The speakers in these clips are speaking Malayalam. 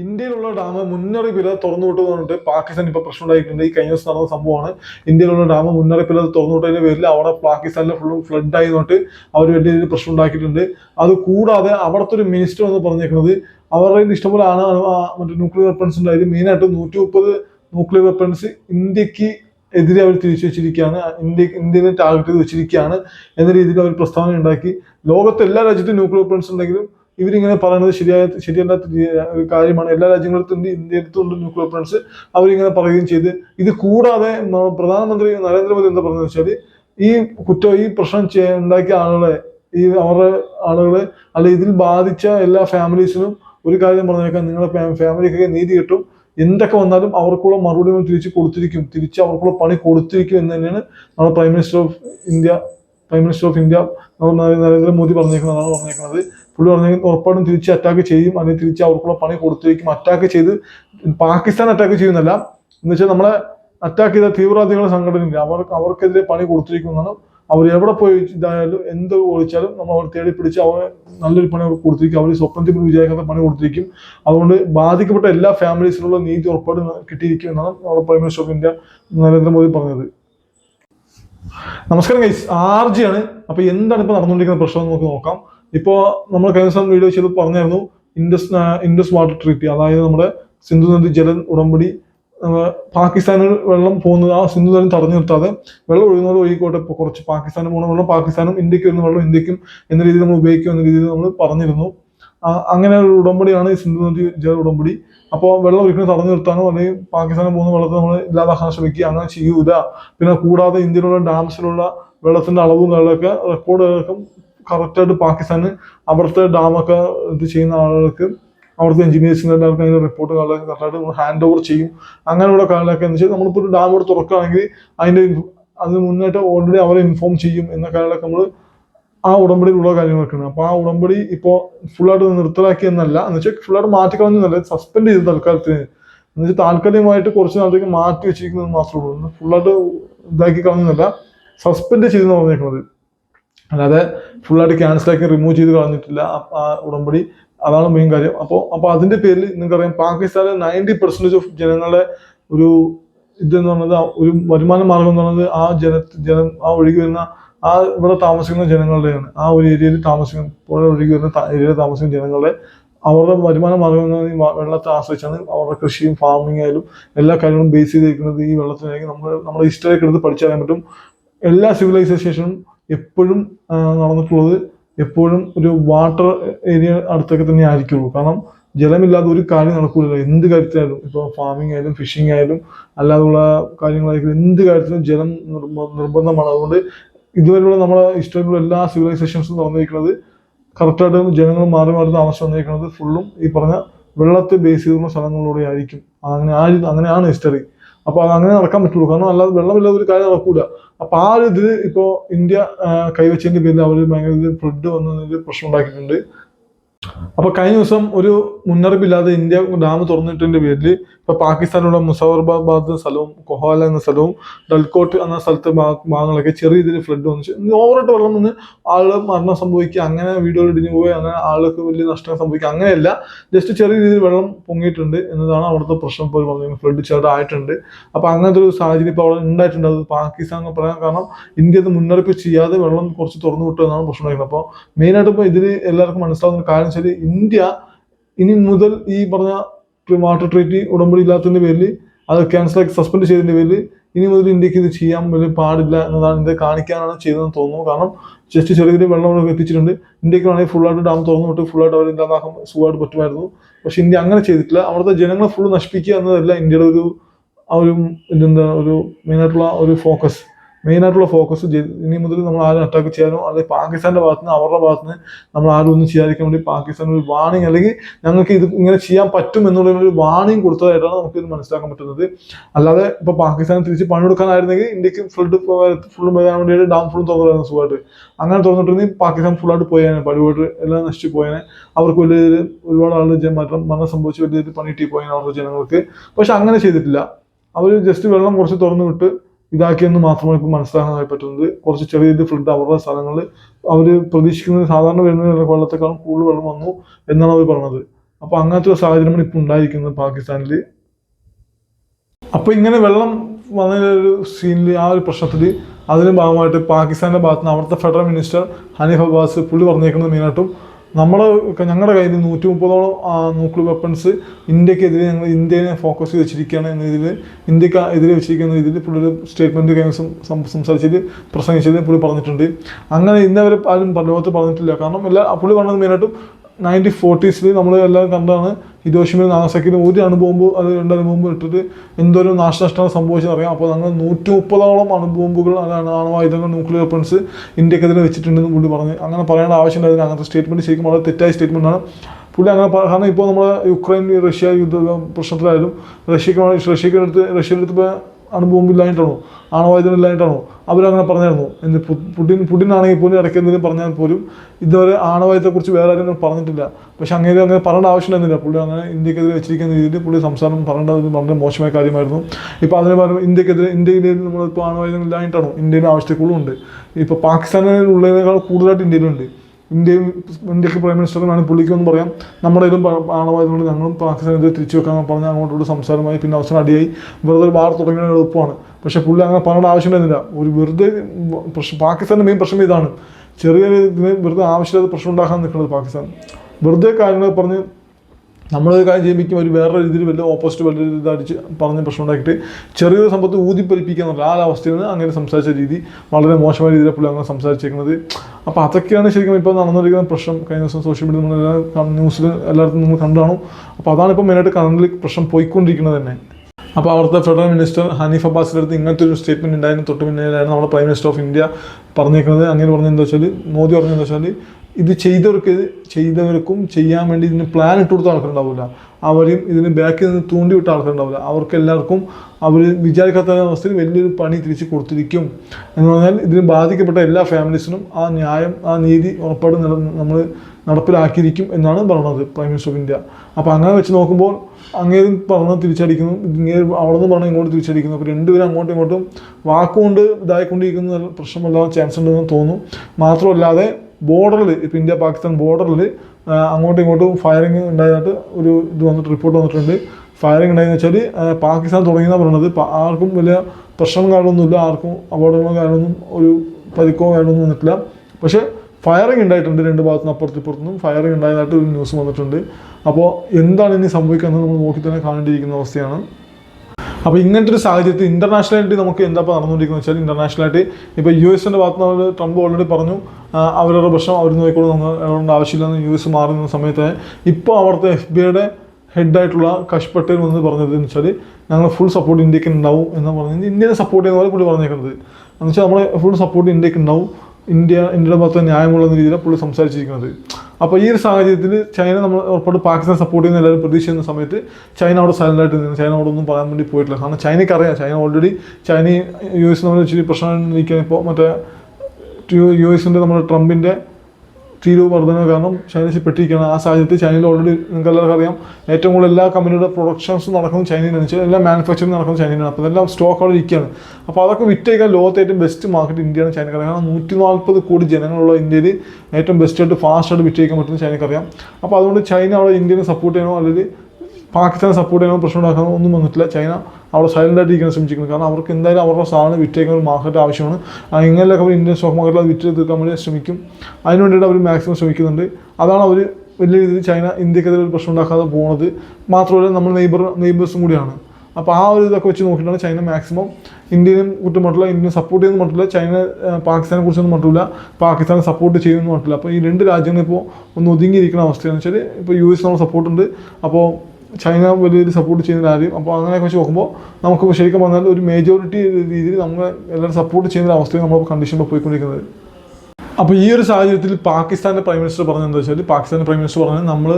ഇന്ത്യയിലുള്ള ഡാം മുന്നറിയിപ്പില്ലാതെ തുറന്നു വിട്ടു പറഞ്ഞിട്ട് പാകിസ്ഥാൻ ഇപ്പൊ പ്രശ്നം ഉണ്ടായിട്ടുണ്ട്. ഈ കഴിഞ്ഞ ദിവസം നടന്ന സംഭവമാണ്. ഇന്ത്യയിലുള്ള ഡാം മുന്നറിയിപ്പില്ലാതെ തുറന്നു വിട്ടതിന്റെ പേരിൽ അവിടെ പാകിസ്ഥാനിലെ ഫുള്ളും ഫ്ലഡ് ആയി അവർ വലിയ പ്രശ്നം ഉണ്ടാക്കിയിട്ടുണ്ട്. അത് കൂടാതെ അവിടുത്തെ ഒരു മിനിസ്റ്റർ എന്ന് പറഞ്ഞേക്കുന്നത് അവരുടെ കയ്യിൽ ഇഷ്ടംപോലെ ആണ് മറ്റേ ന്യൂക്ലിയർ വെപ്പൺസ് ഉണ്ടായത് മെയിനായിട്ട് നൂറ്റി മുപ്പത് ന്യൂക്ലിയർ വെപ്പൺസ് ഇന്ത്യയ്ക്ക് എതിരെ അവർ തിരിച്ചു വെച്ചിരിക്കുകയാണ്. ഇന്ത്യ ഇന്ത്യനെ ടാർഗറ്റ് ചെയ്ത് വെച്ചിരിക്കുകയാണ് എന്ന രീതിയിൽ അവർ പ്രസ്താവന ഉണ്ടാക്കി. ലോകത്തെ എല്ലാ രാജ്യത്തും ന്യൂക്ലിയർ വെപ്പൺസ് ഉണ്ടെങ്കിലും ഇവരിങ്ങനെ പറയുന്നത് ശരിയായ ശരിയല്ലാത്ത കാര്യമാണ്. എല്ലാ രാജ്യങ്ങളും ഇന്ത്യയിലുണ്ട് ന്യൂക്ലിയർ പ്ലാന്റ്സ് അവരിങ്ങനെ പറയുകയും ചെയ്ത്. ഇത് കൂടാതെ പ്രധാനമന്ത്രി നരേന്ദ്രമോദി എന്താ പറഞ്ഞതെന്ന് വെച്ചാൽ ഈ കുറ്റം ഈ പ്രശ്നം ഉണ്ടാക്കിയ ആളുകളെ ഈ അവരുടെ ആളുകളെ അല്ല ഇതിൽ ബാധിച്ച എല്ലാ ഫാമിലീസിനും ഒരു കാര്യം പറഞ്ഞേക്കാം. നിങ്ങളുടെ ഫാമിലിക്കൊക്കെ നീതി കിട്ടും. എന്തൊക്കെ വന്നാലും അവർക്കുള്ള മറുപടി തിരിച്ച് കൊടുത്തിരിക്കും. തിരിച്ച് അവർക്കുള്ള പണി കൊടുത്തിരിക്കും എന്ന് തന്നെയാണ് നമ്മുടെ prime minister of India prime minister of India നമ്മൾ നരേ- നരേന്ദ്രമോദി പറഞ്ഞേക്കുന്നതാണ് പറഞ്ഞേക്കുന്നത്. പുള്ളി പറഞ്ഞെങ്കിൽ ഉറപ്പായിട്ടും തിരിച്ച് അറ്റാക്ക് ചെയ്യും. അതിന് തിരിച്ച് അവർക്കുള്ള പണി കൊടുത്തേക്കും. അറ്റാക്ക് ചെയ്ത് പാകിസ്ഥാൻ അറ്റാക്ക് ചെയ്യുന്നല്ല എന്ന് വെച്ചാൽ നമ്മളെ അറ്റാക്ക് ചെയ്ത തീവ്രവാദികളുടെ സംഘടനയില്ല. അവർക്ക് അവർക്കെതിരെ പണി കൊടുത്തിരിക്കുന്നതാണ്. അവർ എവിടെ പോയി ഇതായാലും എന്ത് ഒളിച്ചാലും നമ്മൾ അവർ തേടി പിടിച്ച് അവരെ നല്ലൊരു പണി അവർക്ക് കൊടുത്തിരിക്കും. അവർ സ്വപ്നത്തിൽ വിചാരിക്കാത്ത പണി കൊടുത്തിരിക്കും. അതുകൊണ്ട് ബാധിക്കപ്പെട്ട എല്ലാ ഫാമിലീസിനുള്ള നീതി ഉറപ്പായിട്ട് കിട്ടിയിരിക്കും എന്നാണ് നമ്മുടെ prime minister of India Narendra Modi പറഞ്ഞത്. നമസ്കാരം ഗൈസ് ആണ്. അപ്പൊ എന്താണ് ഇപ്പൊ നടന്നുകൊണ്ടിരിക്കുന്ന പ്രശ്നം നമുക്ക് നോക്കാം. ഇപ്പോ നമ്മൾ കഴിഞ്ഞ ദിവസം വീഡിയോ ചെയ്ത് പറഞ്ഞായിരുന്നു ഇൻഡസ് ഇൻഡസ് വാട്ടർ ട്രീറ്റി അതായത് നമ്മുടെ സിന്ധു നദി ജല ഉടമ്പടി പാകിസ്ഥാനിൽ വെള്ളം പോകുന്നത് ആ സിന്ധു നദി തടഞ്ഞു നിർത്താതെ വെള്ളം ഒഴുകുന്നത് ഒഴുകിക്കോട്ടെ ഇപ്പൊ കുറച്ച് പാകിസ്ഥാന് പോകുന്ന വെള്ളം പാകിസ്ഥാനും ഇന്ത്യയ്ക്ക് വരുന്ന വെള്ളം ഇന്ത്യക്കും എന്ന രീതിയിൽ നമ്മൾ ഉപയോഗിക്കും എന്ന രീതിയിൽ നമ്മൾ പറഞ്ഞിരുന്നു. അങ്ങനെ ഒരു ഉടമ്പടിയാണ് ഈ സിന്ധു നദി ജല ഉടമ്പടി. അപ്പോൾ വെള്ളം ഒരിക്കലും തടഞ്ഞു നിർത്താനോ അല്ലെങ്കിൽ പാകിസ്ഥാനിൽ പോകുന്ന വെള്ളത്തെ നമ്മൾ ഇല്ലാതാക്കാൻ ശ്രമിക്കുക അങ്ങനെ ചെയ്യൂല. പിന്നെ കൂടാതെ ഇന്ത്യയിലുള്ള ഡാംസിലുള്ള വെള്ളത്തിന്റെ അളവും കാര്യങ്ങളൊക്കെ റെക്കോർഡുകളൊക്കെ കറക്റ്റായിട്ട് പാകിസ്ഥാന് അവിടുത്തെ ഡാമൊക്കെ ഇത് ചെയ്യുന്ന ആളുകൾക്ക് അവിടുത്തെ എഞ്ചിനീയേഴ്സിന് എല്ലാവർക്കും അതിന്റെ റിപ്പോർട്ട് കാര്യങ്ങളൊക്കെ കറക്റ്റായിട്ട് ഹാൻഡ് ഓവർ ചെയ്യും. അങ്ങനെയുള്ള കാര്യങ്ങളൊക്കെ എന്ന് വെച്ചാൽ നമ്മളിപ്പോൾ ഒരു ഡാം ഇവിടെ തുറക്കുകയാണെങ്കിൽ അതിന്റെ അതിന് മുന്നായിട്ട് ഓൾറെഡി അവരെ ഇൻഫോം ചെയ്യും എന്ന കാര്യങ്ങളൊക്കെ നമ്മൾ ആ ഉടമ്പടിയിലുള്ള കാര്യങ്ങളൊക്കെയാണ്. അപ്പോൾ ആ ഉടമ്പടി ഇപ്പോൾ ഫുള്ളായിട്ട് നിർത്തലാക്കി എന്നല്ല. എന്ന് വെച്ചാൽ ഫുള്ളായിട്ട് മാറ്റിക്കളഞ്ഞെന്നല്ല സസ്പെൻഡ് ചെയ്ത് തൽക്കാലത്തിന്. എന്ന് വെച്ചാൽ താൽക്കാലികമായിട്ട് കുറച്ച് നാളത്തേക്ക് മാറ്റി വെച്ചിരിക്കുന്നത് മാത്രമേ ഉള്ളൂ. ഫുള്ളായിട്ട് ഇതാക്കി കളഞ്ഞല്ല സസ്പെൻഡ് ചെയ്തെന്ന് പറഞ്ഞേക്കുന്നത്. അല്ലാതെ ഫുള്ളായിട്ട് ക്യാൻസലാക്കി റിമൂവ് ചെയ്ത് കളഞ്ഞിട്ടില്ല. ആ- ഉടമ്പടി. അതാണ് മെയിൻ കാര്യം. അപ്പോൾ അപ്പോൾ അതിന്റെ പേരിൽ നിങ്ങൾക്കറിയാം പാകിസ്ഥാനിലെ നയന്റി പെർസെന്റേജ് ഓഫ് ജനങ്ങളുടെ ഒരു ഇതെന്ന് പറയുന്നത് ഒരു വരുമാന മാർഗം എന്ന് പറയുന്നത് ആ ജന ജന ആ ഒഴുകി വരുന്ന ആ ഇവിടെ താമസിക്കുന്ന ജനങ്ങളുടെയാണ്. ആ ഒരു ഏരിയയിൽ താമസിക്കുന്ന പുഴ ഒഴുകി വരുന്ന ഏരിയയിൽ താമസിക്കുന്ന ജനങ്ങളുടെ അവരുടെ വരുമാന മാർഗം ഈ വെള്ളത്തെ ആശ്രയിച്ചാണ് അവരുടെ കൃഷിയും ഫാമിംഗ് ആയാലും എല്ലാ കാര്യങ്ങളും ബേസ് ചെയ്തിരിക്കുന്നത് ഈ വെള്ളത്തിനായിരിക്കും നമ്മൾ നമ്മുടെ ഹിസ്റ്ററിയൊക്കെ എടുത്ത് പഠിച്ചറിയാൻ പറ്റും. എല്ലാ സിവിലൈസേഷനും എപ്പോഴും നടന്നിട്ടുള്ളത് എപ്പോഴും ഒരു വാട്ടർ ഏരിയ അടുത്തൊക്കെ തന്നെ ആയിരിക്കുള്ളൂ. കാരണം ജലമില്ലാതെ ഒരു കാര്യം നടക്കൂല എന്ത് കാര്യത്തിലായാലും ഇപ്പോൾ ഫാമിംഗ് ആയാലും ഫിഷിംഗ് ആയാലും അല്ലാതെയുള്ള കാര്യങ്ങളായാലും എന്ത് കാര്യത്തിലും ജലം നിർബന്ധമാണ്. അതുകൊണ്ട് ഇതുവരെയുള്ള നമ്മുടെ ഹിസ്റ്ററിയിലുള്ള എല്ലാ സിവിലൈസേഷൻസും നടന്നിരിക്കുന്നത് കറക്റ്റായിട്ട് ജനങ്ങൾ മാറി മാറി താമസം വന്നിരിക്കുന്നത് ഫുള്ളും ഈ പറഞ്ഞ വെള്ളത്തെ ബേസ് ചെയ്തുള്ള സ്ഥലങ്ങളിലൂടെ ആയിരിക്കും അങ്ങനെ ആ അങ്ങനെയാണ് ഹിസ്റ്ററി അപ്പൊ അത് അങ്ങനെ നടക്കാൻ പറ്റുള്ളൂ. കാരണം അല്ലാതെ വെള്ളമില്ലാതെ ഒരു കാര്യം നടക്കൂല. അപ്പൊ ആ ഒരു ഇത് ഇപ്പോ ഇന്ത്യ കൈവച്ചതിന്റെ പേരിൽ അവർ ഭയങ്കര ഫ്ലഡ് വന്നതിൽ പ്രശ്നം ഉണ്ടാക്കിയിട്ടുണ്ട്. അപ്പൊ കഴിഞ്ഞ ദിവസം ഒരു മുന്നറിയിപ്പില്ലാതെ ഇന്ത്യ ഡാം തുറന്നിട്ടതിന്റെ പേരിൽ ഇപ്പൊ പാകിസ്ഥാനുള്ള മുസഫർബാബാദ് സ്ഥലവും കൊഹാല എന്ന സ്ഥലവും ഡൽക്കോട്ട് എന്ന സ്ഥലത്തെ ഭാഗങ്ങളൊക്കെ ചെറിയ രീതിയിൽ ഫ്ലഡ് വന്നു. ഓവറായിട്ട് വെള്ളം വന്ന് ആളുകൾ മരണം സംഭവിക്കുക അങ്ങനെ വീടുകൾ ഇടിഞ്ഞു പോയി അങ്ങനെ ആളുകൾക്ക് വലിയ നഷ്ടം സംഭവിക്കുക അങ്ങനെയല്ല. ജസ്റ്റ് ചെറിയ രീതിയിൽ വെള്ളം പൊങ്ങിയിട്ടുണ്ട് എന്നതാണ് അവിടുത്തെ പ്രശ്നം. ഇപ്പോൾ പറഞ്ഞത് ഫ്ലഡ് ചെറുതായിട്ടുണ്ട് അപ്പൊ അങ്ങനത്തെ ഒരു സാഹചര്യം ഇപ്പോൾ അവിടെ ഉണ്ടായിട്ടുണ്ട്. അത് പാകിസ്ഥാൻ എന്ന് പറയാൻ കാരണം ഇന്ത്യ അത് മുന്നറിയിപ്പ് ചെയ്യാതെ വെള്ളം കുറച്ച് തുറന്നു വിട്ടു എന്നാണ് പ്രശ്നം ഉണ്ടായിരുന്നത്. അപ്പോൾ മെയിനായിട്ട് ഇപ്പോൾ ഇതിൽ എല്ലാവർക്കും മനസ്സിലാവുന്ന ഒരു കാര്യം വെച്ചാൽ ഇന്ത്യ ഇനി മുതൽ ഈ പറഞ്ഞ വാട്ടർ ട്രീറ്റി ഉടമ്പടി ഇല്ലാത്തതിന്റെ പേരിൽ അത് ക്യാൻസലാക്കി സസ്പെൻഡ് ചെയ്തതിന്റെ പേരിൽ ഇനി മുതൽ ഇന്ത്യയ്ക്ക് ഇത് ചെയ്യാൻ വലിയ പാടില്ല എന്നതാണ് ഇന്ത്യ കാണിക്കാനാണ് ചെയ്തതെന്ന് തോന്നുന്നു. കാരണം ജസ്റ്റ് ചെറിയ ചെറിയ വെള്ളം അവിടെ എത്തിച്ചിട്ടുണ്ട്. ഇന്ത്യയ്ക്ക് വേണമെങ്കിൽ ഫുള്ളായിട്ട് ഡാം തുറന്നു വിട്ട് ഫുള്ളായിട്ട് അവർ ഇല്ലാതാക്കാൻ സുഖമായിട്ട് പറ്റുമായിരുന്നു. പക്ഷെ ഇന്ത്യ അങ്ങനെ ചെയ്തിട്ടില്ല. അവിടുത്തെ ജനങ്ങളെ ഫുള്ള് നശിപ്പിക്കുക എന്നതല്ല ഇന്ത്യയുടെ ഒരു ആ ഒരു ഇതെന്താ ഒരു മെയിനായിട്ടുള്ള ഒരു ഫോക്കസ് മെയിനായിട്ടുള്ള ഫോക്കസ് ഇനി മുതൽ നമ്മൾ ആരും അറ്റാക്ക് ചെയ്യാനോ അല്ലെങ്കിൽ പാകിസ്ഥാന്റെ ഭാഗത്ത് നിന്ന് അവരുടെ ഭാഗത്ത് നിന്ന് നമ്മൾ ആരും ഒന്നും ചെയ്യാതിരിക്കാൻ വേണ്ടി പാകിസ്ഥാൻ ഒരു വാണിംഗ് അല്ലെങ്കിൽ ഞങ്ങൾക്ക് ഇത് ഇങ്ങനെ ചെയ്യാൻ പറ്റും എന്നുള്ള ഒരു വാണിംഗ് കൊടുത്തതായിട്ടാണ് നമുക്ക് ഇത് മനസ്സിലാക്കാൻ പറ്റുന്നത്. അല്ലാതെ ഇപ്പൊ പാകിസ്ഥാൻ തിരിച്ച് പണിയെടുക്കാനായിരുന്നെങ്കിൽ ഇന്ത്യയ്ക്ക് ഫ്ലഡ് ഫുള്ളും വരാൻ വേണ്ടിയിട്ട് ഡാം ഫുള്ളും തുറന്നു സുഖമായിട്ട്. അങ്ങനെ തുറന്നിട്ടുണ്ടെങ്കിൽ പാകിസ്ഥാൻ ഫുള്ളായിട്ട് പോയേനെ പടിപോയിട്ട് എല്ലാം നശിച്ചു പോയേനെ. അവർക്ക് വലിയ രീതിയിൽ ഒരുപാട് ആളുകൾ ജ- മരണം സംഭവിച്ച് വലിയ രീതിയിൽ കിട്ടി പോയേനെ അവരുടെ ജനങ്ങൾക്ക്. പക്ഷെ അങ്ങനെ ചെയ്തിട്ടില്ല. അവർ ജസ്റ്റ് വെള്ളം കുറച്ച് തുറന്നു വിട്ട് ഇതാക്കിയെന്ന് മാത്രമാണ് ഇപ്പം മനസ്സിലാക്കാനായി പറ്റുന്നത്. കുറച്ച് ചെറിയ രീതിയിൽ ഫ്ലഡ് അവരുടെ സ്ഥലങ്ങളിൽ അവർ പ്രതീക്ഷിക്കുന്നത് സാധാരണ വരുന്ന വെള്ളത്തെക്കാളും കൂടുതൽ വെള്ളം വന്നു എന്നാണ് അവർ പറഞ്ഞത്. അപ്പോൾ അങ്ങനത്തെ ഒരു സാഹചര്യമാണ് ഇപ്പോൾ ഉണ്ടായിരിക്കുന്നത് പാകിസ്ഥാനിൽ. അപ്പോൾ ഇങ്ങനെ വെള്ളം വന്ന ഒരു സീനിൽ ആ ഒരു പ്രശ്നത്തിൽ അതിന് ഭാഗമായിട്ട് പാകിസ്ഥാന്റെ ഭാഗത്ത് നിന്ന് അവിടുത്തെ ഫെഡറൽ മിനിസ്റ്റർ ഹനീഫ് അബ്ബാസ് പുള്ളി പറഞ്ഞേക്കുന്നത് മെയിനായിട്ടും നമ്മുടെ ഞങ്ങളുടെ കയ്യിൽ നൂറ്റി മുപ്പതോളം ന്യൂക്ലിയർ വെപ്പൺസ് ഇന്ത്യക്കെതിരെ ഞങ്ങൾ ഇന്ത്യനെ ഫോക്കസ് ചെയ്ത് വെച്ചിരിക്കുകയാണ് എന്ന രീതിയിൽ ഇന്ത്യയ്ക്ക് എതിരെ വെച്ചിരിക്കുന്ന രീതിയിൽ പുള്ളി ഒരു സ്റ്റേറ്റ്മെന്റ് കഴിഞ്ഞ സംസാരിച്ചത് പ്രസംഗിച്ചത് പുള്ളി പറഞ്ഞിട്ടുണ്ട്. അങ്ങനെ ഇന്നവരെ ആരും ലോകത്ത് പറഞ്ഞിട്ടില്ല. കാരണം എല്ലാ പുള്ളി പറഞ്ഞത് മെയിനായിട്ടും നയന്റീൻ ഫോർട്ടീസിൽ നമ്മൾ എല്ലാം കണ്ടാണ് ഹിരോഷിമയിൽ നാഗസാക്കിയിൽ ഒരു അണുബോംബ് അത് രണ്ട് അണുബോംബ് ഇട്ടിട്ട് എന്തോരം നാശനഷ്ടമാണ് സംഭവിച്ചത് അറിയാം. അപ്പോൾ നമ്മൾ നൂറ്റി മുപ്പതോളം അണുബോംബുകൾ അതാണ് ആണവായുധങ്ങൾ ന്യൂക്ലിയർ വെപ്പൺസ് ഇന്ത്യക്കെതിരെ വെച്ചിട്ടുണ്ടെന്ന് പുള്ളി പറഞ്ഞു. അങ്ങനെ പറയേണ്ട ആവശ്യമുണ്ടായിരുന്നു അങ്ങനത്തെ സ്റ്റേറ്റ്മെന്റ് ശരിക്കും വളരെ തെറ്റായ സ്റ്റേറ്റ്മെന്റാണ് പുള്ളി അങ്ങനെ കാരണം ഇപ്പോൾ നമ്മൾ യുക്രൈൻ റഷ്യ യുദ്ധ പ്രശ്നത്തിലായാലും റഷ്യക്ക് റഷ്യക്ക് അടുത്ത് റഷ്യയുടെ അടുത്ത് ഇപ്പോൾ അണുബോംബ് ഇല്ലായിട്ടാണോ ആണവായുധം ഇല്ലായിട്ടാണോ അവരങ്ങനെ പറഞ്ഞായിരുന്നു. എന്ത് പുടിൻ പുടിൻ പുടിനാണെങ്കിൽ പോലും ഇടയ്ക്ക് എന്തെങ്കിലും പറഞ്ഞാൽ പോലും ഇതുവരെ ആണവായുധത്തെക്കുറിച്ച് വേറെ ആരും പറഞ്ഞിട്ടില്ല. പക്ഷെ അങ്ങനെ അങ്ങനെ പറയേണ്ട ആവശ്യമുണ്ടായിരുന്നില്ല പുള്ളി അങ്ങനെ ഇന്ത്യക്കെതിരെ വെച്ചിരിക്കുന്ന രീതിയിൽ പുള്ളി സംസാരം പറയേണ്ടത് വളരെ മോശമായ കാര്യമായിരുന്നു. ഇപ്പോൾ അതിന് പകരം ഇന്ത്യക്കെതിരെ ഇന്ത്യയിൽ നമ്മളിപ്പോൾ ആണവായുധം ഇല്ലായിട്ടാണോ ഇന്ത്യയിൽ ആവശ്യത്തിൽ ഉണ്ട് ഇപ്പോൾ പാകിസ്ഥാനിലുള്ളതിനേക്കാൾ കൂടുതലായിട്ട് ഇന്ത്യയിലുണ്ട്. ഇന്ത്യയും ഇന്ത്യയ്ക്ക് പ്രൈം മിനിസ്റ്ററുമാണ് പുള്ളിക്കൊന്നും പറയാം. നമ്മുടെ ഇതും ആണവായതുകൊണ്ട് ഞങ്ങളും പാകിസ്ഥാനെതിരെ തിരിച്ചു വെക്കാൻ പറഞ്ഞ് അങ്ങോട്ടോട് സംസാരമായി. പിന്നെ അവസരം അടിയായി. വെറുതെ ഒരു വാർ തുടങ്ങിയ എളുപ്പമാണ്. പക്ഷെ പുള്ളി അങ്ങനെ പറയേണ്ട ആവശ്യമുണ്ടായിരുന്നില്ല ഒരു വെറുതെ പ്രശ്നം പാകിസ്ഥാന്റെ മെയിൻ പ്രശ്നം ഇതാണ്. ചെറിയ വെറുതെ ആവശ്യമില്ലാത്ത പ്രശ്നം ഉണ്ടാക്കാൻ നിൽക്കുന്നത് പാകിസ്ഥാൻ. വെറുതെ കാര്യങ്ങൾ പറഞ്ഞ് നമ്മളൊരു കാര്യം ചെയ്യുമ്പോൾ ഒരു വേറെ രീതിയിൽ വലിയ ഓപ്പോസിറ്റ് ഇത് അടിച്ച് പറഞ്ഞ് പ്രശ്നം ഉണ്ടാക്കിയിട്ട് ചെറിയൊരു സമ്പത്ത് ഊതിപ്പലിപ്പിക്കുക എന്നുള്ള ആ അവസ്ഥയിൽ നിന്ന് അങ്ങനെ സംസാരിച്ച രീതി. വളരെ മോശമായ രീതിയിൽ പുള്ളി അങ്ങനെ സംസാരിച്ചേക്കുന്നത് അപ്പോൾ അതൊക്കെയാണ് ശരിക്കും ഇപ്പോൾ നടന്നിരിക്കുന്ന പ്രശ്നം. കഴിഞ്ഞ ദിവസം സോഷ്യൽ മീഡിയ എല്ലാ ന്യൂസിൽ എല്ലായിടത്തും നിങ്ങൾ കണ്ടാണോ അപ്പോൾ അതാണ് ഇപ്പോൾ മെയിനായിട്ട് കറണ്ടിൽ പ്രശ്നം പോയിക്കൊണ്ടിരിക്കുന്നത് തന്നെ. അപ്പോൾ അവിടുത്തെ ഫെഡറൽ മിനിസ്റ്റർ ഹനീഫ് അബ്ബാസിന്റെ അടുത്ത് ഇങ്ങനത്തെ ഒരു സ്റ്റേറ്റ്മെന്റ് ഉണ്ടായിരുന്നു. തൊട്ട് പിന്നിലായിരുന്നു നമ്മുടെ പ്രൈം മിനിസ്റ്റർ ഓഫ് ഇന്ത്യ പറഞ്ഞേക്കുന്നത് അങ്ങനെ പറഞ്ഞെന്താ വെച്ചാൽ മോദി പറഞ്ഞെന്താ വെച്ചാൽ ഇത് ചെയ്തവർക്ക് ചെയ്തവർക്കും ചെയ്യാൻ വേണ്ടി ഇതിന് പ്ലാൻ ഇട്ട് കൊടുത്ത ആൾക്കാരുണ്ടാവില്ല. അവരെയും ഇതിന് ബാക്കിൽ നിന്ന് തൂണ്ടി വിട്ട ആൾക്കാരുണ്ടാവില്ല. അവർക്ക് എല്ലാവർക്കും അവർ വിചാരിക്കാത്ത അവസ്ഥയിൽ വലിയൊരു പണി തിരിച്ച് കൊടുത്തിരിക്കും. എന്ന് പറഞ്ഞാൽ ഇതിന് ബാധിക്കപ്പെട്ട എല്ലാ ഫാമിലീസിനും ആ ന്യായം ആ നീതി ഉറപ്പാട് നമ്മൾ നടപ്പിലാക്കിയിരിക്കും എന്നാണ് പറയുന്നത് പ്രൈം മിനിസ്റ്റർ ഓഫ് ഇന്ത്യ അപ്പോൾ അങ്ങനെ വെച്ച് നോക്കുമ്പോൾ അങ്ങേരും പറഞ്ഞ് തിരിച്ചടിക്കുന്നു ഇങ്ങനെ അവിടെ നിന്ന് പറഞ്ഞ് ഇങ്ങോട്ട് തിരിച്ചടിക്കുന്നു. അപ്പോൾ രണ്ടുപേരും അങ്ങോട്ടും ഇങ്ങോട്ടും വാക്കുകൊണ്ട് ഇതായിക്കൊണ്ടിരിക്കുന്ന പ്രശ്നമല്ലാതെ ചാൻസ് ഉണ്ടെന്ന് തോന്നുന്നു മാത്രമല്ലാതെ ബോർഡറിൽ ഇപ്പോൾ ഇന്ത്യ പാകിസ്ഥാൻ ബോർഡറിൽ അങ്ങോട്ടും ഇങ്ങോട്ടും ഫയറിങ് ഉണ്ടായതായിട്ട് ഒരു ഇത് വന്നിട്ട് റിപ്പോർട്ട് വന്നിട്ടുണ്ട്. ഫയറിങ് ഉണ്ടായെന്ന് വെച്ചാൽ പാകിസ്ഥാൻ തുടങ്ങിയെന്ന് പറയുന്നത് ആർക്കും വലിയ പ്രശ്നം കാര്യമൊന്നുമില്ല ആർക്കും അപകടങ്ങളോ കാര്യമൊന്നും ഒരു പരിക്കോ കാര്യമൊന്നും വന്നിട്ടില്ല. പക്ഷേ ഫയറിങ് ഉണ്ടായിട്ടുണ്ട് രണ്ട് ഭാഗത്തു നിന്ന് അപ്പുറത്തും ഇപ്പുറത്തുനിന്നും ഫയറിങ് ഉണ്ടായതായിട്ട് ഒരു ന്യൂസ് വന്നിട്ടുണ്ട്. അപ്പോൾ എന്താണ് ഇനി സംഭവിക്കുന്നത് നമ്മൾ നോക്കി തന്നെ കാണേണ്ടിയിരിക്കുന്ന അവസ്ഥയാണ്. അപ്പോൾ ഇങ്ങനത്തെ ഒരു സാഹചര്യത്തിൽ ഇന്റർനാഷണലായിട്ട് നമുക്ക് എന്താ ഇപ്പോൾ നടന്നുകൊണ്ടിരിക്കുന്നത് വെച്ചാൽ ഇന്റർനാഷണലായിട്ട് ഇപ്പോൾ യു എസിന്റെ ഭാഗത്തുനിന്ന് ട്രംപ് ഓൾറെഡി പറഞ്ഞു അവരുടെ പ്രശ്നം അവർ നോക്കിക്കൊണ്ട് നമ്മൾ ആവശ്യമില്ലെന്ന് യു എസ് മാറി നിന്ന സമയത്ത് ഇപ്പോൾ അവിടുത്തെ എഫ് ബി ഐയുടെ ഹെഡായിട്ടുള്ള കഷ് പട്ടേൽ വന്ന് പറഞ്ഞത് എന്ന് വെച്ചാൽ ഞങ്ങൾ ഫുൾ സപ്പോർട്ട് ഇന്ത്യയ്ക്ക് ഉണ്ടാവും എന്ന് പറഞ്ഞത് ഇന്ത്യനെ സപ്പോർട്ട് ചെയ്യുന്ന പോലെ പുള്ളി പറഞ്ഞേക്കുന്നത് എന്ന് വെച്ചാൽ ഫുൾ സപ്പോർട്ട് ഇന്ത്യയ്ക്ക് ഉണ്ടാവും. ഇന്ത്യ ഇന്ത്യയുടെ ഭാഗത്ത് ന്യായമുള്ള രീതിയിലാണ് പുള്ളി സംസാരിച്ചിരിക്കുന്നത് അപ്പോൾ ഈ ഒരു സാഹചര്യത്തിൽ ചൈന നമ്മൾ ഉറപ്പായിട്ട് പാകിസ്ഥാൻ സപ്പോർട്ട് ചെയ്യുന്ന എല്ലാവരും പ്രതീക്ഷിക്കുന്ന സമയത്ത് ചൈന അവിടെ സൈലന്റ് ആയിട്ട് നിന്ന്. ചൈന അവിടെ ഒന്നും പറയാൻ വേണ്ടി പോയിട്ടില്ല. കാരണം ചൈനയ്ക്ക് അറിയാം China already China U S നമ്മൾ ഇച്ചിരി പ്രശ്നം നീക്കാൻ ഇപ്പോൾ മറ്റേ യു എസിന്റെ നമ്മുടെ ട്രംപിന്റെ തീരുവ വർധന കാരണം ചൈന പെട്ടിരിക്കുകയാണ് ആ സാഹചര്യത്തിൽ ചൈനയിൽ ഓൾറെഡി നിങ്ങൾക്ക് എല്ലാവർക്കും അറിയാം. ഏറ്റവും കൂടുതൽ എല്ലാ കമ്പനിയുടെ പ്രൊഡക്ഷൻസ് നടക്കുന്നത് ചൈനയിലാണ് എല്ലാ മാനുഫാക്ചറിങ് നടക്കുന്നത് ചൈനയിലാണ് അപ്പോൾ എല്ലാം സ്റ്റോക്ക് അവിടെ ഇരിക്കുകയാണ്. അപ്പോൾ അതൊക്കെ വിറ്റേക്കാൻ ലോകത്തെ ഏറ്റവും ബെസ്റ്റ് മാർക്കറ്റ് ഇന്ത്യയാണ് ചൈനക്കറിയാം. കാരണം നൂറ്റി നാൽപ്പത് കോടി ജനങ്ങളുള്ള ഇന്ത്യയിൽ ഏറ്റവും ബെസ്റ്റായിട്ട് ഫാസ്റ്റായിട്ട് വിറ്റേക്കാൻ പറ്റുന്ന ചൈനക്കറിയാം. അപ്പോൾ അതുകൊണ്ട് ചൈന അവിടെ ഇന്ത്യനെ സപ്പോർട്ട് ചെയ്യണോ? അല്ലെങ്കിൽ പാകിസ്ഥാനെ സപ്പോർട്ട് ചെയ്യണോ പ്രശ്നം ഉണ്ടാക്കാനോ ഒന്നും വന്നിട്ടില്ല. ചൈന അവിടെ സൈലന്റായിട്ട് ഇരിക്കാൻ ശ്രമിച്ചിരിക്കുന്നു. കാരണം അവർക്ക് എന്തായാലും അവരുടെ സാധനം വിറ്റേക്കാൻ ഒരു മാർക്കറ്റ് ആവശ്യമാണ്. ആ ഇങ്ങനെയൊക്കെ അവർ ഇന്ത്യൻ സ്റ്റോക്ക് മാർക്കറ്റിൽ അത് വിറ്റ് തീർക്കാൻ വേണ്ടി ശ്രമിക്കും. അതിന് വേണ്ടിയിട്ട് അവർ മാക്സിമം ശ്രമിക്കുന്നുണ്ട്. അതാണ് അവർ വലിയ രീതിയിൽ ചൈന ഇന്ത്യക്കെതിരെ ഒരു പ്രശ്നം ഉണ്ടാക്കാതെ പോകുന്നത് മാത്രമല്ല നമ്മൾ നെയ്ബർ നെയ്ബേഴ്സും കൂടിയാണ്. അപ്പോൾ ആ ഒരു ഇതൊക്കെ വെച്ച് നോക്കിയിട്ടാണ് ചൈന മാക്സിമം ഇന്ത്യനും കുറ്റം പറ്റില്ല ഇന്ത്യനെ സപ്പോർട്ട് ചെയ്യുന്ന പറ്റില്ല ചൈന പാകിസ്ഥാനെ കുറിച്ചൊന്നും പറ്റില്ല പാകിസ്ഥാനെ സപ്പോർട്ട് ചെയ്യുന്നു പറ്റില്ല അപ്പോൾ ഈ രണ്ട് രാജ്യങ്ങളും ഇപ്പോൾ ഒന്ന് ഒതുങ്ങിയിരിക്കുന്ന അവസ്ഥയെന്ന് വെച്ചാൽ ഇപ്പോൾ യു എസ് നമ്മൾ സപ്പോർട്ടുണ്ട് അപ്പോൾ ചൈന വലിയ രീതിയിൽ സപ്പോർട്ട് ചെയ്യുന്ന കാര്യം. അപ്പോൾ അങ്ങനെയൊക്കെ വെച്ച് നോക്കുമ്പോൾ നമുക്ക് ശരിക്കും പറഞ്ഞാൽ ഒരു മേജോറിറ്റി രീതിയിൽ നമ്മൾ എല്ലാവരും സപ്പോർട്ട് ചെയ്യുന്ന അവസ്ഥയിൽ നമ്മൾ കണ്ടീഷനിൽ പോയിക്കൊണ്ടിരിക്കുന്നത്. അപ്പോൾ ഈ ഒരു സാഹചര്യത്തിൽ പാകിസ്ഥാന്റെ പ്രൈം മിനിസ്റ്റർ പറഞ്ഞത് എന്താ വെച്ചാൽ പാകിസ്ഥാന്റെ പ്രൈം മിനിസ്റ്റർ പറഞ്ഞത് നമ്മൾ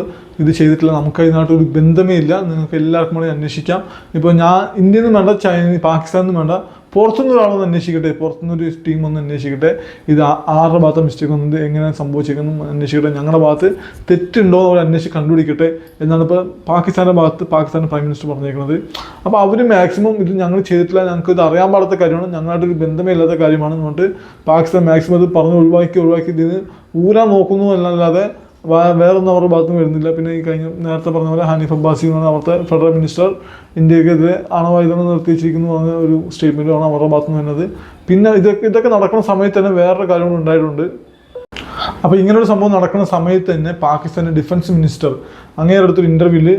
ഇത് ചെയ്തിട്ടില്ല നമുക്ക് അതിനായിട്ട് ഒരു ബന്ധമേ ഇല്ല നിങ്ങൾക്ക് എല്ലാവർക്കും വേണമെങ്കിൽ അന്വേഷിക്കാം. ഇപ്പോൾ ഞാൻ ഇന്ത്യയിൽ നിന്നും വേണ്ട ചൈന പാകിസ്ഥാനിൽ നിന്നും വേണ്ട പുറത്തുനിന്ന് ഒരാളൊന്ന് അന്വേഷിക്കട്ടെ പുറത്തുനിന്ന് ഒരു ടീം ഒന്ന് അന്വേഷിക്കട്ടെ. ഇത് ആരുടെ ഭാഗത്ത് മിസ്റ്റേക്ക് ഒന്ന് എങ്ങനെ സംഭവിച്ചേക്കുന്നു അന്വേഷിക്കട്ടെ. ഞങ്ങളുടെ ഭാഗത്ത് തെറ്റുണ്ടോ എന്ന് അവർ അന്വേഷിച്ച് കണ്ടുപിടിക്കട്ടെ എന്നാണ് ഇപ്പോൾ പാകിസ്ഥാന്റെ ഭാഗത്ത് പാകിസ്ഥാൻ പ്രൈം മിനിസ്റ്റർ പറഞ്ഞേക്കുന്നത് അപ്പോൾ അവർ മാക്സിമം ഇത് ഞങ്ങൾ ചെയ്തിട്ടില്ല ഞങ്ങൾക്ക് ഇത് അറിയാൻ പാടാത്ത കാര്യമാണ് ഞങ്ങളുടെ ഒരു ബന്ധമേ ഇല്ലാത്ത കാര്യമാണ് എന്നുകൊണ്ട് പാകിസ്ഥാൻ മാക്സിമം ഇത് പറഞ്ഞ് ഒഴിവാക്കി ഒഴിവാക്കി ഇതിന് ഊരാൻ നോക്കുന്നു എന്നല്ലാതെ വേറൊന്നും അവരുടെ ഭാഗത്തും വരുന്നില്ല. പിന്നെ ഈ കഴിഞ്ഞ നേരത്തെ പറഞ്ഞ പോലെ ഹനീഫ് അബ്ബാസി എന്ന് പറഞ്ഞ അവിടുത്തെ ഫെഡറൽ മിനിസ്റ്റർ. ഇന്ത്യക്കെതിരെ അണവായുധങ്ങൾ നിർത്തിവെച്ചിരിക്കുന്നു പറഞ്ഞ ഒരു സ്റ്റേറ്റ്മെന്റാണ് അവരുടെ ഭാഗത്തുനിന്ന് വരുന്നത്. പിന്നെ ഇതൊക്കെ ഇതൊക്കെ നടക്കുന്ന സമയത്ത് തന്നെ വേറൊരു കാര്യങ്ങൾ ഉണ്ടായിട്ടുണ്ട്. അപ്പോൾ ഇങ്ങനൊരു സംഭവം നടക്കുന്ന സമയത്ത് തന്നെ പാകിസ്ഥാന്റെ ഡിഫൻസ് മിനിസ്റ്റർ അങ്ങേരടുത്തൊരു ഇന്റർവ്യൂവിൽ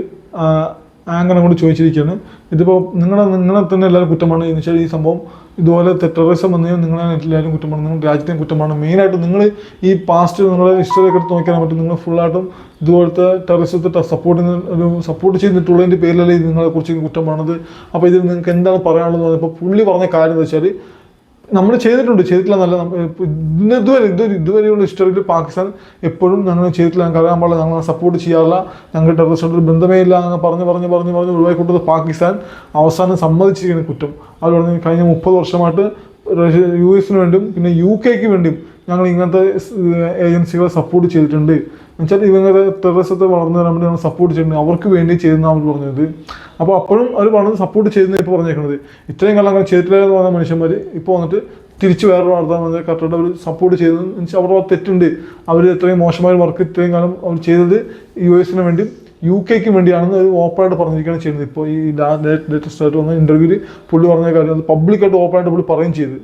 ആങ്കറെ കൂടി ചോദിച്ചിരിക്കുകയാണ്. ഇതിപ്പോൾ നിങ്ങളെ നിങ്ങളെ തന്നെ എല്ലാവരും കുറ്റമാണ്. എന്ന് വെച്ചാൽ ഈ സംഭവം ഇതുപോലെ ടെററിസം വന്നു കഴിഞ്ഞാൽ നിങ്ങളെ എല്ലാവരും കുറ്റമാണ്. നിങ്ങൾ രാജ്യത്തെ കുറ്റമാണ്. മെയിനായിട്ട് നിങ്ങൾ ഈ പാസ്റ്റ് നിങ്ങളുടെ ഹിസ്റ്ററിയൊക്കെ എടുത്ത് നോക്കിയാൽ പറ്റും. നിങ്ങൾ ഫുള്ളായിട്ടും ഇതുപോലത്തെ ടെററിസത്തെ സപ്പോർട്ട് ഒരു സപ്പോർട്ട് ചെയ്തിട്ടുള്ളതിന്റെ പേരിലല്ലേ ഇത് നിങ്ങളെ കുറിച്ച് കുറ്റമാണത്. അപ്പോൾ ഇതിൽ നിങ്ങൾക്ക് എന്താണ് പറയാനുള്ളത് ഇപ്പോൾ പുള്ളി പറഞ്ഞ കാര്യം എന്ന് വെച്ചാൽ നമ്മൾ ചെയ്തിട്ടുണ്ട്. ചെയ്തിട്ടില്ല നല്ല ഇതുവരെ ഇത് ഇതുവരെയുള്ള ഹിസ്റ്ററിയിൽ പാകിസ്ഥാൻ എപ്പോഴും ഞങ്ങൾ ചെയ്തിട്ടില്ല. ഞങ്ങൾക്ക് അറിയാൻ പാടില്ല ഞങ്ങൾ സപ്പോർട്ട് ചെയ്യാറില്ല. ഞങ്ങൾക്ക് ടെററിസ്റ്റ് ഒരു ബന്ധമേ ഇല്ല എന്ന് പറഞ്ഞ് പറഞ്ഞ് പറഞ്ഞ് പറഞ്ഞ് ഒഴിവാക്കിക്കൊണ്ടത് പാകിസ്ഥാൻ. അവസാനം സമ്മതിച്ചിരിക്കുന്ന കുറ്റം. അത് പറഞ്ഞ് കഴിഞ്ഞ മുപ്പത് വർഷമായിട്ട് യു എസിന് വേണ്ടിയും പിന്നെ യു കെക്ക് വേണ്ടിയും ഞങ്ങൾ ഇങ്ങനത്തെ ഏജൻസികളെ സപ്പോർട്ട് ചെയ്തിട്ടുണ്ട്. എന്നുവെച്ചാൽ ഇവങ്ങളുടെ ടെററിസത്തെ വളർന്നു വരാൻ വേണ്ടി ഞങ്ങൾ സപ്പോർട്ട് ചെയ്യുന്നത് അവർക്ക് വേണ്ടി ചെയ്യുന്ന അവർ പറഞ്ഞത്. അപ്പോൾ അപ്പോഴും അവർ പറഞ്ഞത് സപ്പോർട്ട് ചെയ്യുന്ന ഇപ്പോൾ പറഞ്ഞേക്കുന്നത് ഇത്രയും കാലം അങ്ങനെ ചെയ്തിട്ടില്ല എന്ന് പറഞ്ഞ മനുഷ്യന്മാർ ഇപ്പോൾ വന്നിട്ട് തിരിച്ച് വേറെ വളർത്താൻ വന്നത് കറക്റ്റായിട്ട് അവർ സപ്പോർട്ട് ചെയ്തത് എന്ന് വെച്ചാൽ അവരുടെ തെറ്റുണ്ട്. അവർ ഇത്രയും മോശമായ വർക്ക് ഇത്രയും കാലം അവർ ചെയ്തത് യു എസിന് വേണ്ടി യു കെക്ക് വേണ്ടിയാണെന്ന് ഒരു ഓപ്പണായിട്ട് പറഞ്ഞിരിക്കുകയാണ് ചെയ്യുന്നത്. ഇപ്പോൾ ഈ ലേറ്റസ്റ്റ് ആയിട്ട് വന്ന ഇന്റർവ്യൂവിൽ പുള്ളി പറഞ്ഞ കാര്യം അത് പബ്ലിക്കായിട്ട് ഓപ്പണായിട്ട് പുള്ളി പറയുകയും ചെയ്തു.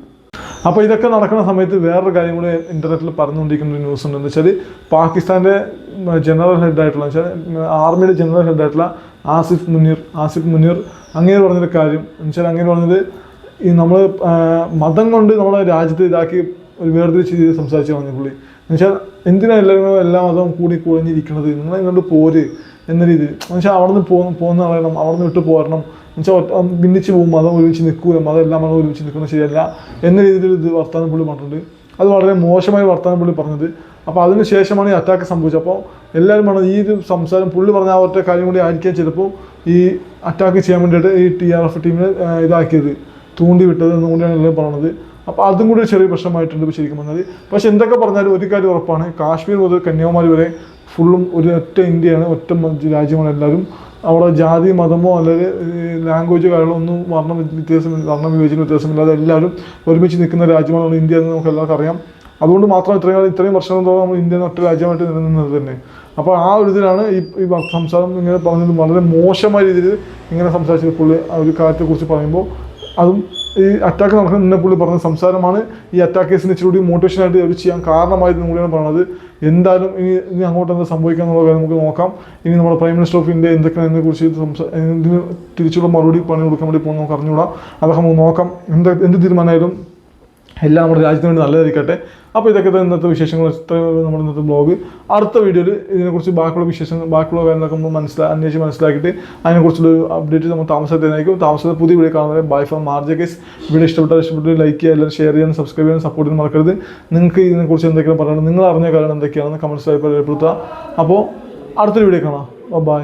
അപ്പോൾ ഇതൊക്കെ നടക്കുന്ന സമയത്ത് വേറൊരു കാര്യം കൂടി ഇന്റർനെറ്റിൽ പറഞ്ഞുകൊണ്ടിരിക്കുന്ന ഒരു ന്യൂസ് ഉണ്ടെന്ന് വെച്ചാൽ പാകിസ്ഥാന്റെ ജനറൽ ഹെഡായിട്ടുള്ള വെച്ചാൽ ആർമിയുടെ ജനറൽ ഹെഡായിട്ടുള്ള ആസിഫ് മുനീർ ആസിഫ് മുനീർ അങ്ങനെ പറഞ്ഞൊരു കാര്യം എന്ന് വെച്ചാൽ അങ്ങനെ പറഞ്ഞത് ഈ നമ്മൾ മതം കൊണ്ട് നമ്മളെ രാജ്യത്തെ ഇതാക്കി ഒരു വേർതിരിച്ച് ചെയ്ത് സംസാരിച്ച് പറഞ്ഞു പുള്ളി. എന്ന് വെച്ചാൽ എന്തിനാ എല്ലാവരും എല്ലാ മതവും കൂടി കുഴഞ്ഞിരിക്കുന്നത് നിങ്ങൾ ഇങ്ങോട്ട് പോര്. എന്ന രീതിയിൽ. എന്നുവെച്ചാൽ അവിടെ നിന്ന് പോകുന്ന പോകുന്ന കളയണം അവിടെ നിന്ന് വിട്ട് പോരണം. എന്നുവെച്ചാൽ ഒറ്റ ഭിന്നിച്ച് പോകും മതം ഒരുമിച്ച് നിൽക്കുക മതം എല്ലാം മതം ഒരുമിച്ച് നിൽക്കുന്നത് ശരിയല്ല. എന്ന രീതിയിൽ ഇത് വർത്താനം പുള്ളി പറഞ്ഞിട്ടുണ്ട്. അത് വളരെ മോശമായി വർത്താനം പുള്ളി പറഞ്ഞത്. അപ്പോൾ അതിന് ശേഷമാണ് ഈ അറ്റാക്ക് സംഭവിച്ചത്. അപ്പോൾ എല്ലാവരും പറഞ്ഞത് ഈ ഒരു സംസാരം പുള്ളി പറഞ്ഞ ഒറ്റ കാര്യം കൂടി ആയിരിക്കാം ചിലപ്പോൾ ഈ അറ്റാക്ക് ചെയ്യാൻ വേണ്ടിയിട്ട് ഈ ടി ആർ എഫ് ടീമിനെ ഇതാക്കിയത് തൂണ്ടി വിട്ടത് എന്നുകൂടിയാണ് എല്ലാവരും പറഞ്ഞത്. അപ്പോൾ അതും കൂടി ചെറിയ പ്രശ്നമായിട്ടുണ്ട് ശരിക്കും പറഞ്ഞത് പക്ഷെ എന്തൊക്കെ പറഞ്ഞാലും ഒരു കാര്യം ഉറപ്പാണ്. കാശ്മീർ മുതൽ കന്യാകുമാരി വരെ ഫുള്ളും ഒരു ഒറ്റ ഇന്ത്യയാണ് ഒറ്റ രാജ്യമാണ് എല്ലാവരും അവിടെ ജാതി മതമോ അല്ലെങ്കിൽ ലാംഗ്വേജ് കാര്യങ്ങളൊന്നും വർണ വ്യത്യാസം വർണ വിവേചന വ്യത്യാസമില്ലാതെ എല്ലാവരും ഒരുമിച്ച് നിൽക്കുന്ന രാജ്യമാണ് ഇന്ത്യ എന്ന് നമുക്ക് എല്ലാവർക്കും അറിയാം. അതുകൊണ്ട് മാത്രം ഇത്രയും കാലം ഇത്രയും വർഷങ്ങളോളം നമ്മൾ ഇന്ത്യ എന്ന ഒറ്റ രാജ്യമായിട്ട് നിലനിന്നത് തന്നെ. അപ്പോൾ ആ ഒരു ഇതിലാണ് ഈ ഈ സംസാരം ഇങ്ങനെ പറഞ്ഞത് വളരെ മോശമായ രീതിയിൽ ഇങ്ങനെ സംസാരിച്ചത് പുള്ളി ആ ഒരു കാര്യത്തെക്കുറിച്ച് പറയുമ്പോൾ. അതും ഈ അറ്റാക്ക് നടക്കുന്ന മുന്നേ പുള്ളി പറഞ്ഞ സംസാരമാണ്. ഈ അറ്റാക്കേഴ്സിന് ഇച്ചിരി കൂടി മോട്ടിവേഷനായിട്ട് അവർ ചെയ്യാൻ കാരണമായത് കൂടിയാണ് പറഞ്ഞത്. എന്തായാലും ഇനി ഇനി അങ്ങോട്ട് എന്താ സംഭവിക്കുക എന്നുള്ള കാര്യം നമുക്ക് നോക്കാം. ഇനി നമ്മുടെ പ്രൈം മിനിസ്റ്റർ ഓഫ് ഇന്ത്യ എന്തൊക്കെയാണ് ഇതിനെ കുറിച്ച് സംസാ തിരിച്ചുള്ള മറുപടി പണി കൊടുക്കാൻ വേണ്ടി പോകുന്ന നമുക്ക് അറിഞ്ഞുകൂടാം. അതൊക്കെ നമുക്ക് നോക്കാം. എന്ത് എന്ത് തീരുമാനമായാലും എല്ലാം നമ്മുടെ രാജ്യത്തിന് വേണ്ടി നല്ലതായിരിക്കട്ടെ. അപ്പോൾ ഇതൊക്കെ ഇന്നത്തെ വിശേഷങ്ങൾ. നമ്മുടെ ഇന്നത്തെ ബ്ലോഗ് അടുത്ത വീഡിയോയിൽ ഇതിനെക്കുറിച്ച് ബാക്കിയുള്ള വിശേഷങ്ങൾ ബാക്കിയുള്ള കാര്യങ്ങളൊക്കെ നമ്മൾ മനസ്സിലാ അന്വേഷിച്ച് മനസ്സിലാക്കിയിട്ട് അതിനെക്കുറിച്ചുള്ള അപ്ഡേറ്റ് നമ്മൾ താമസത്തേക്കും താമസത്തെ പുതിയ വീഡിയോ കാണുന്നത് ബൈ ഫ്രം മാർജ വീഡിയോ ഇഷ്ടപ്പെട്ടാൽ ഇഷ്ടപ്പെട്ട് ലൈക്ക് ചെയ്യുക എല്ലാവരും ഷെയർ ചെയ്യാൻ സബ്സ്ക്രൈബ് ചെയ്യാൻ സപ്പോർട്ട് ചെയ്യാൻ മറക്കരുത്. നിങ്ങൾക്ക് ഇതിനെക്കുറിച്ച് എന്തൊക്കെയാണ് പറയുന്നത് നിങ്ങൾ അറിഞ്ഞ കാര്യം എന്തൊക്കെയാണെന്ന് കമൻസ് രേഖപ്പെടുത്തുക അപ്പോൾ അടുത്തൊരു വീഡിയോ കാണാം. ബൈ